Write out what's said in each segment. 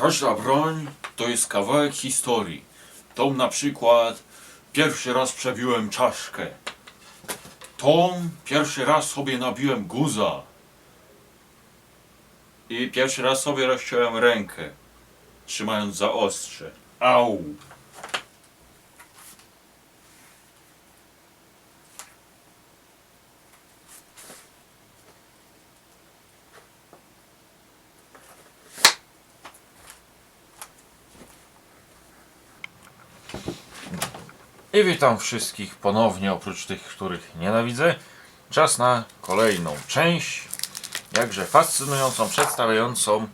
Każda broń to jest kawałek historii. Tą na przykład pierwszy raz przebiłem czaszkę. Tą pierwszy raz sobie nabiłem guza. I pierwszy raz sobie rozciąłem rękę, trzymając za ostrze. Au! I witam wszystkich ponownie, oprócz tych, których nienawidzę. Czas na kolejną część, jakże fascynującą, przedstawiającą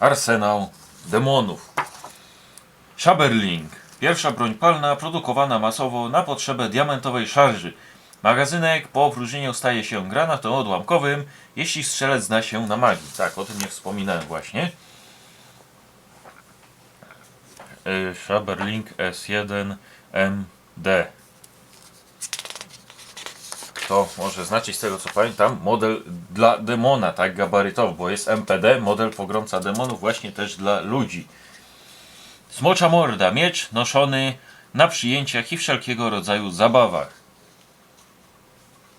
arsenał demonów. Schaberling. Pierwsza broń palna produkowana masowo na potrzebę diamentowej szarży. Magazynek po opróżnieniu staje się granatem odłamkowym, jeśli strzelec zna się na magii. Tak, o tym nie wspominałem właśnie. Y, Schaberling S1 MD. To może znaczyć z tego co pamiętam model dla demona, tak gabarytowy, bo jest MPD, model pogromca demonów właśnie też dla ludzi. Smocza morda, miecz noszony na przyjęciach i wszelkiego rodzaju zabawach.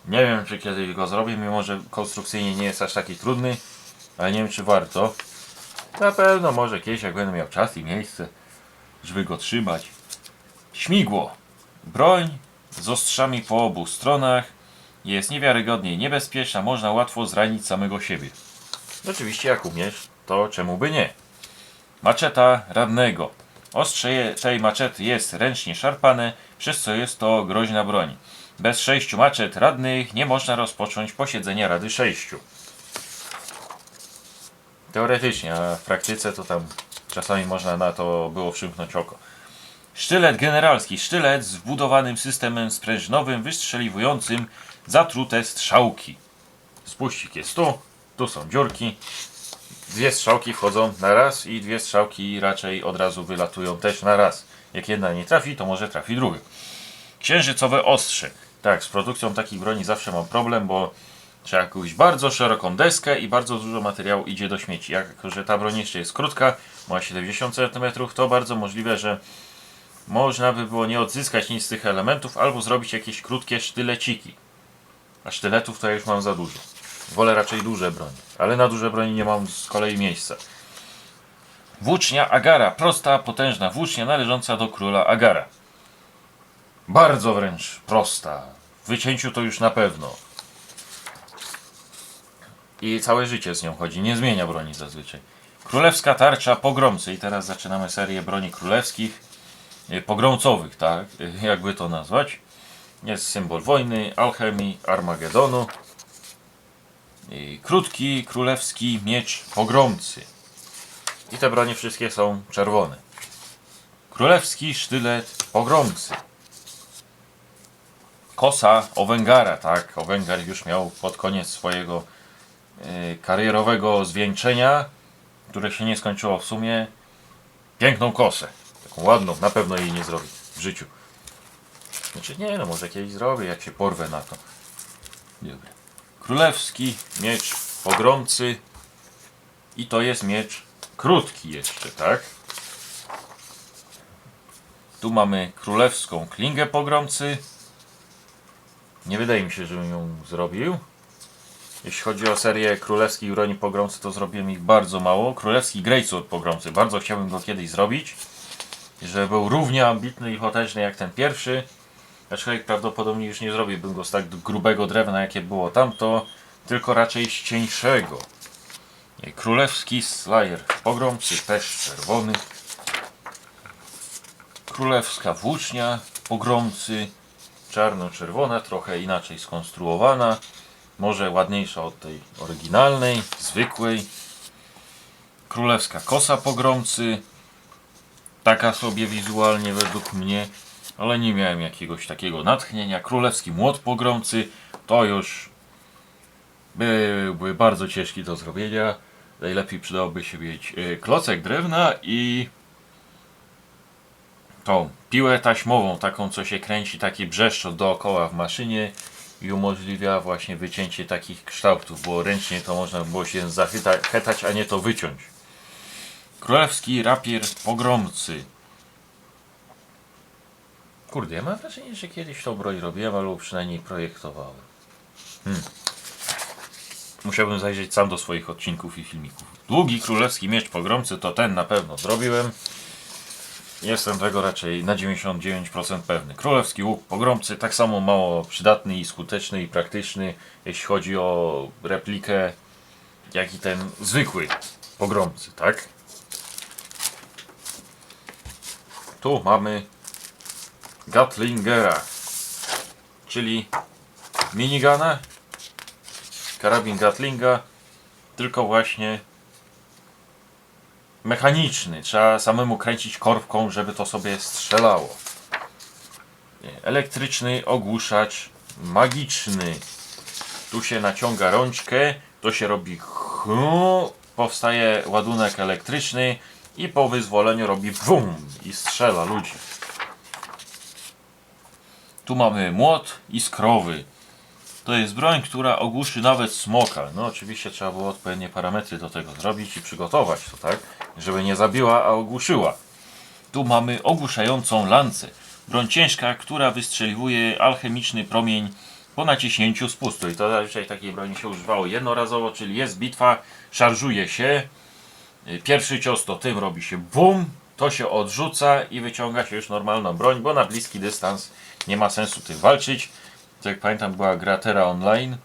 Nie wiem czy kiedyś go zrobię, mimo że konstrukcyjnie nie jest aż taki trudny, ale nie wiem czy warto. Na pewno może kiedyś jak będę miał czas i miejsce, żeby go trzymać. Śmigło. Broń z ostrzami po obu stronach jest niewiarygodnie niebezpieczna, można łatwo zranić samego siebie. Oczywiście jak umiesz, to czemu by nie. Maczeta radnego. Ostrze tej maczety jest ręcznie szarpane, przez co jest to groźna broń. Bez sześciu maczet radnych nie można rozpocząć posiedzenia Rady Sześciu. Teoretycznie, a w praktyce to tam czasami można na to było przymknąć oko. Sztylet generalski. Sztylet z wbudowanym systemem sprężynowym wystrzeliwującym zatrute strzałki. Spuścik jest tu, tu są dziurki. Dwie strzałki wchodzą na raz i dwie strzałki raczej od razu wylatują też na raz. Jak jedna nie trafi, to może trafi druga. Księżycowe ostrze. Tak, z produkcją takiej broni zawsze mam problem, bo trzeba jakąś bardzo szeroką deskę i bardzo dużo materiału idzie do śmieci. Jak że ta broń jeszcze jest krótka, ma 70 cm, to bardzo możliwe, że można by było nie odzyskać nic z tych elementów, albo zrobić jakieś krótkie sztyleciki. A sztyletów to ja już mam za dużo. Wolę raczej duże bronie, ale na duże broni nie mam z kolei miejsca. Włócznia Agara, prosta, potężna włócznia należąca do króla Agara. Bardzo wręcz prosta. W wycięciu to już na pewno. I całe życie z nią chodzi, nie zmienia broni zazwyczaj. Królewska tarcza pogromcy i teraz zaczynamy serię broni królewskich e, pogromcowych, tak, e, jakby to nazwać. Jest symbol wojny, alchemii, Armagedonu. I krótki królewski miecz pogromcy. I te bronie wszystkie są czerwone. Królewski sztylet pogromcy. Kosa Owengara, tak, Owengar już miał pod koniec swojego karierowego zwieńczenia, które się nie skończyło w sumie, piękną kosę. Taką ładną, na pewno jej nie zrobi w życiu. Znaczy nie, no może kiedyś zrobię, jak się porwę na to. Dobra. Królewski miecz pogromcy. I to jest miecz krótki jeszcze, tak? Tu mamy królewską klingę pogromcy. Nie wydaje mi się, żebym ją zrobił. Jeśli chodzi o serię królewskich broni pogromcy, to zrobiłem ich bardzo mało. Królewski Greatsword pogromcy, bardzo chciałbym go kiedyś zrobić. Żeby był równie ambitny i potężny jak ten pierwszy. Aczkolwiek prawdopodobnie już nie zrobiłbym go z tak grubego drewna, jakie było tamto, tylko raczej z cieńszego. Królewski Slayer pogromcy, też czerwony. Królewska włócznia pogromcy, czarno-czerwona, trochę inaczej skonstruowana. Może ładniejsza od tej oryginalnej, zwykłej. Królewska kosa pogromcy. Taka sobie wizualnie według mnie, ale nie miałem jakiegoś takiego natchnienia. Królewski młot pogromcy to już byłby bardzo ciężki do zrobienia. Najlepiej przydałoby się mieć e, klocek drewna i tą piłę taśmową, taką co się kręci, taki brzeszczot dookoła w maszynie i umożliwia właśnie wycięcie takich kształtów, bo ręcznie to można było się zachytać, a nie to wyciąć. Królewski rapier pogromcy. Kurde, ja mam wrażenie, że kiedyś tą broń robiłem, albo przynajmniej projektowałem. Hmm. Musiałbym zajrzeć sam do swoich odcinków i filmików. Długi królewski miecz pogromcy to ten na pewno zrobiłem. Jestem tego raczej na 99% pewny. Królewski łuk pogromcy tak samo mało przydatny i skuteczny i praktyczny, jeśli chodzi o replikę, jak i ten zwykły pogromcy, tak? Tu mamy Gatlingera, czyli minigana, karabin Gatlinga, tylko właśnie mechaniczny. Trzeba samemu kręcić korbką, żeby to sobie strzelało. Elektryczny ogłuszacz magiczny. Tu się naciąga rączkę, to się robi chru, powstaje ładunek elektryczny i po wyzwoleniu robi bum i strzela ludzi. Tu mamy młot i skrowy. To jest broń, która ogłuszy nawet smoka. No oczywiście trzeba było odpowiednie parametry do tego zrobić i przygotować to tak, żeby nie zabiła, a ogłuszyła. Tu mamy ogłuszającą lancę. Broń ciężka, która wystrzeliwuje alchemiczny promień po naciśnięciu spustu. I to zazwyczaj takiej broni się używało jednorazowo, czyli jest bitwa, szarżuje się. Y, Pierwszy cios to tym robi się bum, to się odrzuca i wyciąga się już normalną broń, bo na bliski dystans nie ma sensu tych walczyć. To jak pamiętam była gra Terra Online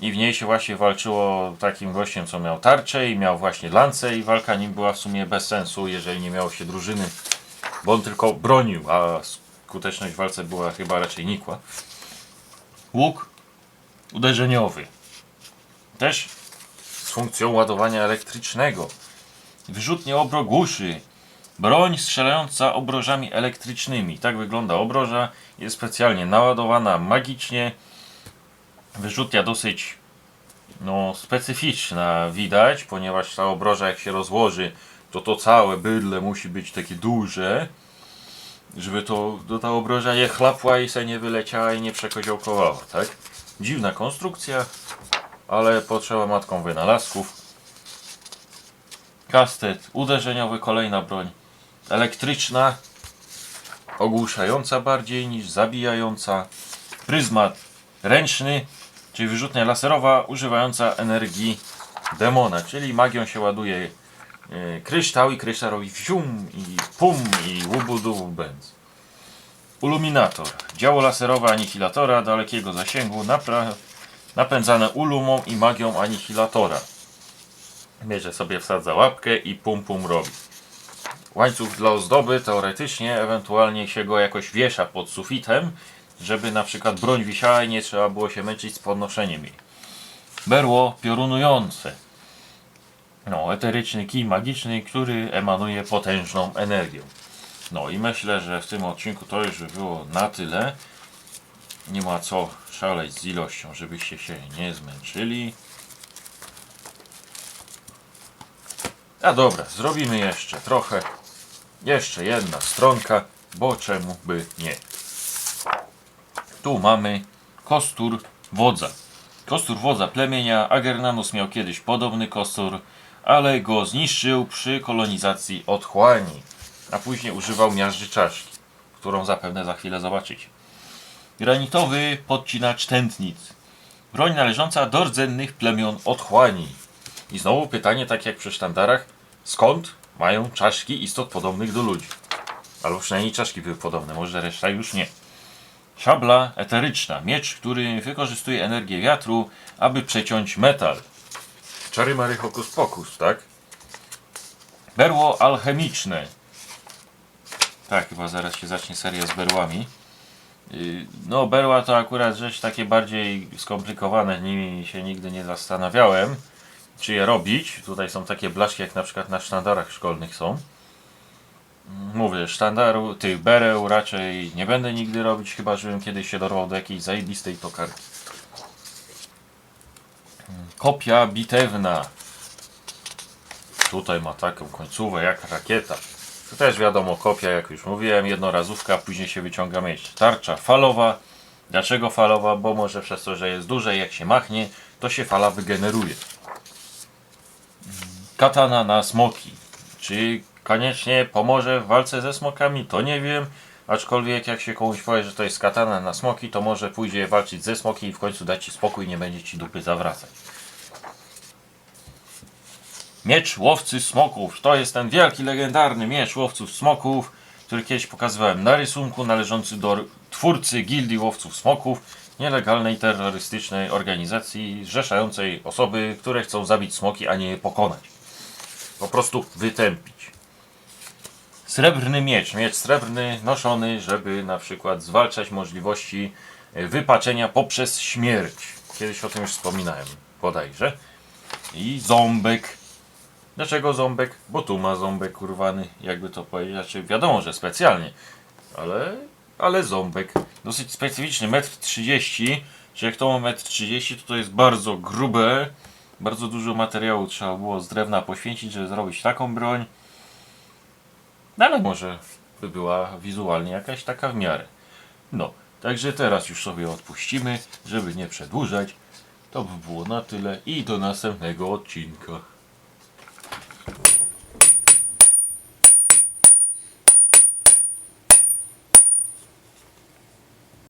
i w niej się właśnie walczyło takim gościem, co miał tarczę i miał właśnie lance i walka nim była w sumie bez sensu, jeżeli nie miało się drużyny, bo on tylko bronił, a skuteczność w walce była chyba raczej nikła. Łuk uderzeniowy. Też z funkcją ładowania elektrycznego. Wyrzutnie obroguszy. Broń strzelająca obrożami elektrycznymi. Tak wygląda obroża. Jest specjalnie naładowana magicznie. Wyrzutnia dosyć no, specyficzna widać, ponieważ ta obroża jak się rozłoży, to to całe bydle musi być takie duże, żeby to do ta obroża nie chlapła i se nie wyleciała i nie przekoziołkowała, tak? Dziwna konstrukcja, ale potrzeba matką wynalazków. Kastet uderzeniowy, kolejna broń elektryczna, ogłuszająca bardziej niż zabijająca. Pryzmat ręczny, czyli wyrzutnia laserowa używająca energii demona, czyli magią się ładuje e, kryształ i kryształ robi wzium i pum i łubudu bęc. Uluminator. Działo laserowe anihilatora dalekiego zasięgu napędzane ulumą i magią anihilatora. Bierze sobie wsadza łapkę i pum pum robi. Łańcuch dla ozdoby teoretycznie, ewentualnie się go jakoś wiesza pod sufitem, żeby na przykład broń wisiała i nie trzeba było się męczyć z podnoszeniem jej. Berło piorunujące. No, eteryczny kij magiczny, który emanuje potężną energią. No i myślę, że w tym odcinku to już by było na tyle. Nie ma co szaleć z ilością, żebyście się nie zmęczyli. A dobra, zrobimy jeszcze trochę. Jeszcze jedna stronka, bo czemu by nie. Tu mamy kostur wodza. Kostur wodza plemienia Agernanus miał kiedyś podobny kostur, ale go zniszczył przy kolonizacji otchłani, a później używał miażdży czaszki, którą zapewne za chwilę zobaczycie. Granitowy podcinacz tętnic. Broń należąca do rdzennych plemion otchłani. I znowu pytanie, tak jak przy sztandarach, skąd mają czaszki istot podobnych do ludzi? Albo przynajmniej czaszki były podobne, może reszta już nie. Szabla eteryczna, miecz, który wykorzystuje energię wiatru, aby przeciąć metal. Czary mary hokus pokus, tak? Berło alchemiczne. Tak, chyba zaraz się zacznie seria z berłami. Yy, No, berła to akurat rzecz takie bardziej skomplikowane, nimi się nigdy nie zastanawiałem, czy je robić. Tutaj są takie blaszki, jak na przykład na sztandarach szkolnych są. Mówię, sztandaru, tych bereł raczej nie będę nigdy robić, chyba żebym kiedyś się dorwał do jakiejś zajebistej tokarki. Kopia bitewna. Tutaj ma taką końcówę jak rakieta. To też wiadomo, kopia, jak już mówiłem, jednorazówka, później się wyciąga mieć. Tarcza falowa. Dlaczego falowa? Bo może przez to, że jest duże, jak się machnie, to się fala wygeneruje. Katana na smoki. Czy koniecznie pomoże w walce ze smokami, to nie wiem. Aczkolwiek jak się komuś powie, że to jest katana na smoki, to może pójdzie walczyć ze smoki i w końcu da ci spokój, nie będzie ci dupy zawracać. Miecz łowcy smoków. To jest ten wielki, legendarny miecz łowców smoków, który kiedyś pokazywałem na rysunku, należący do twórcy Gildii Łowców Smoków, nielegalnej terrorystycznej organizacji zrzeszającej osoby, które chcą zabić smoki, a nie je pokonać. Po prostu wytępić. Srebrny miecz, miecz srebrny noszony, żeby na przykład zwalczać możliwości e, wypaczenia poprzez śmierć. Kiedyś o tym już wspominałem, bodajże. I ząbek. Dlaczego ząbek? Bo tu ma ząbek urwany, jakby to powiedzieć. Znaczy, wiadomo, że specjalnie, ale, ale ząbek. Dosyć specyficzny, 1,30 m. Czy jak to ma 1,30 m, to to jest bardzo grube. Bardzo dużo materiału trzeba było z drewna poświęcić, żeby zrobić taką broń. No ale może by była wizualnie jakaś taka w miarę. No, także teraz już sobie odpuścimy, żeby nie przedłużać. To by było na tyle i do następnego odcinka.